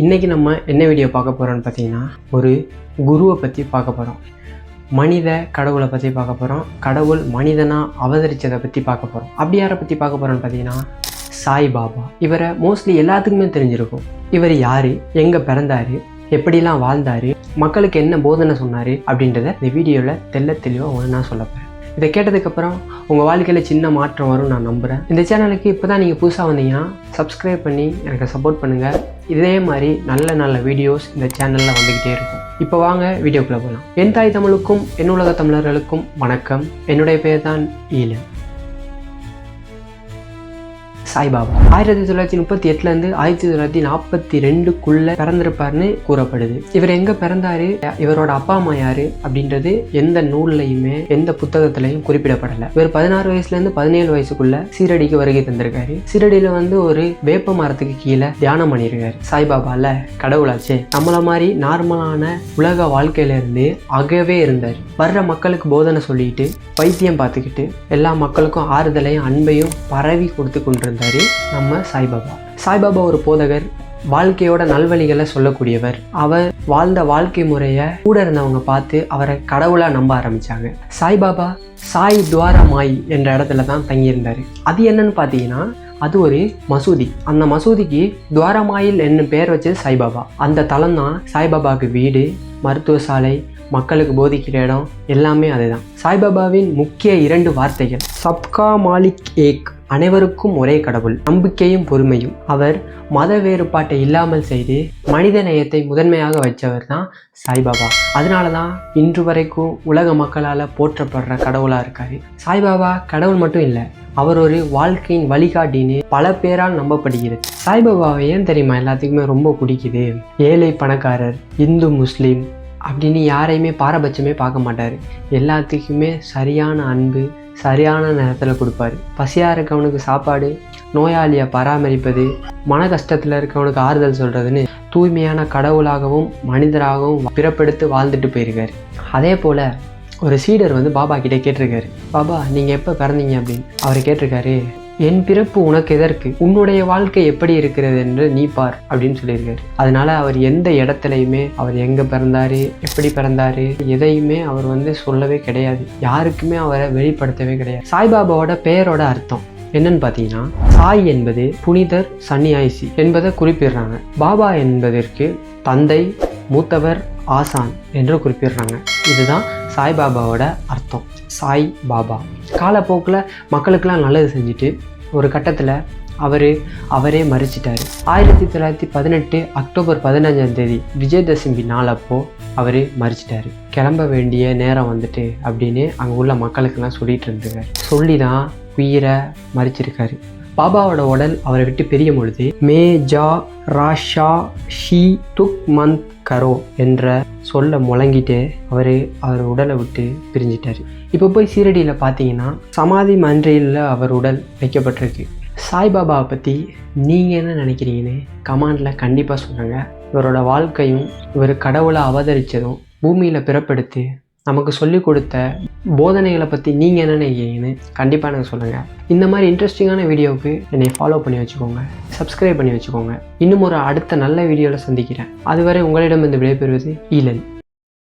இன்றைக்கி நம்ம என்ன வீடியோ பார்க்க போகிறோம்னு பார்த்தீங்கன்னா ஒரு குருவை பற்றி பார்க்க போகிறோம் மனித கடவுளை பற்றி பார்க்க போகிறோம் கடவுள் மனிதனாக அவதரித்ததை பற்றி பார்க்க போகிறோம் அப்படி யாரை பற்றி பார்க்க போகிறோம்னு பார்த்தீங்கன்னா சாய் பாபா. இவரை மோஸ்ட்லி எல்லாத்துக்குமே தெரிஞ்சிருக்கும். இவர் யார்? எங்கே பிறந்தாரு? எப்படிலாம் வாழ்ந்தார்? மக்களுக்கு என்ன போதனை சொன்னார்? அப்படின்றத இந்த வீடியோவில் தெல்ல தெளிவாக ஒன்று நான் சொல்ல இதை கேட்டதுக்கப்புறம் உங்கள் வாழ்க்கையில் சின்ன மாற்றம் வரும் நான் நம்புகிறேன் இந்த சேனலுக்கு இப்போ தான் நீங்கள் புதுசாக வந்தீங்கன்னா சப்ஸ்கிரைப் பண்ணி எனக்கு சப்போர்ட் பண்ணுங்கள் இதே மாதிரி நல்ல நல்ல வீடியோஸ் இந்த சேனலில் வந்துக்கிட்டே இருக்கும். இப்போ வாங்க வீடியோக்குள்ளே போகலாம் என் தாய் தமிழுக்கும் என் உலக தமிழர்களுக்கும் வணக்கம். என்னுடைய பேர் தான் ஈழன். சாய்பாபா. ஆயிரத்தி தொள்ளாயிரத்தி முப்பத்தி எட்டுலேருந்து ஆயிரத்தி தொள்ளாயிரத்தி நாற்பத்தி ரெண்டுக்குள்ள பிறந்திருப்பாருன்னு கூறப்படுது. இவர் எங்கே பிறந்தாரு? இவரோட அப்பா அம்மா யாரு? அப்படின்றது எந்த நூல்லையுமே எந்த புத்தகத்திலையும் குறிப்பிடப்படலை. இவர் பதினாறு வயசுலேருந்து பதினேழு வயசுக்குள்ள சீரடிக்கு வருகை தந்திருக்காரு. சீரடியில் வந்து ஒரு வேப்ப மரத்துக்கு கீழே தியானம் பண்ணியிருக்காரு சாய்பாபால கடவுளாச்சே. நம்மள மாதிரி நார்மலான உலக வாழ்க்கையில இருந்து அகவே இருந்தார். வர்ற மக்களுக்கு போதனை சொல்லிட்டு வைத்தியம் பார்த்துக்கிட்டு எல்லா மக்களுக்கும் ஆறுதலையும் அன்பையும் பரவி கொடுத்து கொண்டிருந்தார். நம்ம சாய்பாபா. சாய்பாபா ஒரு போதகர் வாழ்க்கையோட நல்வழிகளை சொல்லக்கூடியவர். அவர் வாழ்ந்த வாழ்க்கை முறையை கூட இருந்தவங்க பார்த்து அவரை கடவுளாக நம்ப ஆரம்பித்தாங்க சாய்பாபா சாய் துவாரா மாய் என்ற இடத்துல தான் தங்கியிருந்தார். அது என்னன்னு பார்த்தீங்கன்னா அது ஒரு மசூதி. அந்த மசூதிக்கு துவாரமாயில் என்னும் பெயர் வச்சது சாய்பாபா. அந்த தலம் தான் சாய்பாபாவுக்கு வீடு மருத்துவ சாலை மக்களுக்கு போதிக்கிற இடம் எல்லாமே அதுதான். சாய்பாபாவின் முக்கிய இரண்டு வார்த்தைகள் சப்கா மாலிக் ஏக். அனைவருக்கும் ஒரே கடவுள். நம்பிக்கையும் பொறுமையும். அவர் மத வேறுபாட்டை இல்லாமல் செய்து மனித நேயத்தை முதன்மையாக வச்சவர் தான் சாய்பாபா. அதனால தான் இன்று வரைக்கும் உலக மக்களால் போற்றப்படுற கடவுளாக இருக்காரு. சாய்பாபா கடவுள் மட்டும் இல்லை அவர் ஒரு வாழ்க்கையின் வழிகாட்டின்னு பல பேரால் நம்பப்படுகிறது. சாய்பாபாவை ஏன் தெரியுமா எல்லாத்துக்குமே ரொம்ப பிடிக்குது? ஏழை பணக்காரர் இந்து முஸ்லீம் அப்படின்னு யாரையுமே பாரபட்சமே பார்க்க மாட்டார். எல்லாத்துக்குமே சரியான அன்பு சரியான நேரத்தில் கொடுப்பாரு. பசியாக இருக்கவனுக்கு சாப்பாடு நோயாளியை பராமரிப்பது மன கஷ்டத்தில் இருக்கவனுக்கு ஆறுதல் சொல்கிறதுன்னு தூய்மையான கடவுளாகவும் மனிதராகவும் பிறப்பெடுத்து வாழ்ந்துட்டு போயிருக்காரு. அதே போல் ஒரு சீடர் வந்து பாபா கிட்டே கேட்டிருக்காரு. பாபா நீங்கள் எப்போ பிறந்தீங்க அப்படின்னு? அவர் கேட்டிருக்காரு என் பிறப்பு உனக்கு எதற்கு? உன்னுடைய வாழ்க்கை எப்படி இருக்கிறது என்று நீ பார் அப்படின்னு சொல்லியிருக்காரு. அதனால அவர் எந்த இடத்துலையுமே அவர் எங்கே பிறந்தாரு எப்படி பிறந்தாரு எதையுமே அவர் வந்து சொல்லவே கிடையாது. யாருக்குமே அவரை வெளிப்படுத்தவே கிடையாது. சாய்பாபாவோட பெயரோட அர்த்தம் என்னன்னு பார்த்தீங்கன்னா சாய் என்பது புனிதர் சன்னியாசி என்பதை குறிப்பிடுறாங்க. பாபா என்பதற்கு தந்தை மூத்தவர் ஆசான் என்று குறிப்பிடுறாங்க. இதுதான் சாய்பாபாவோட அர்த்தம். சாய் பாபா. காலப்போக்கில் மக்களுக்கெல்லாம் நல்லது செஞ்சுட்டு ஒரு கட்டத்தில் அவர் அவரே மறிச்சிட்டார். ஆயிரத்தி தொள்ளாயிரத்தி பதினெட்டு அக்டோபர் பதினஞ்சாம் தேதி விஜயதசமி நாள் அப்போ அவர் மறிச்சிட்டார். கிளம்ப வேண்டிய நேரம் வந்துட்டு அப்படின்னு அங்கே உள்ள மக்களுக்கெல்லாம் சொல்லிட்டு இருந்திருக்காரு. சொல்லி தான் உயிரை மறிச்சிருக்காரு. பாபாவோட உடல் அவரை விட்டு பிரியும் பொழுது மே ஜா ராஷா ஷி துக் மந்த் கரோ என்ற சொல்ல முழங்கிட்டு அவர் அவர் உடலை விட்டு பிரிஞ்சிட்டார். இப்போ போய் சீரடியில் பார்த்தீங்கன்னா சமாதி மன்றையில் அவர் உடல் வைக்கப்பட்டிருக்கு. சாய்பாபாவை பற்றி நீங்கள் என்ன நினைக்கிறீங்கன்னு கமாண்டில் கண்டிப்பாக சொல்லுங்கள் இவரோட வாழ்க்கையும் இவர் கடவுளை அவதரித்ததும் பூமியில் பிறப்பெடுத்து நமக்கு சொல்லிக் கொடுத்த போதனைகளை பற்றி நீங்கள் என்ன நினைக்கிறீங்கன்னு கண்டிப்பாக எனக்கு சொல்லுங்கள் இந்த மாதிரி இன்ட்ரெஸ்டிங்கான வீடியோவுக்கு என்னை ஃபாலோ பண்ணி வச்சுக்கோங்க. சப்ஸ்கிரைப் பண்ணி வச்சுக்கோங்க. இன்னும் ஒரு அடுத்த நல்ல வீடியோவில் சந்திக்கிறேன். அதுவரை உங்களிடம் இந்த விடைபெறுவது ஈலன்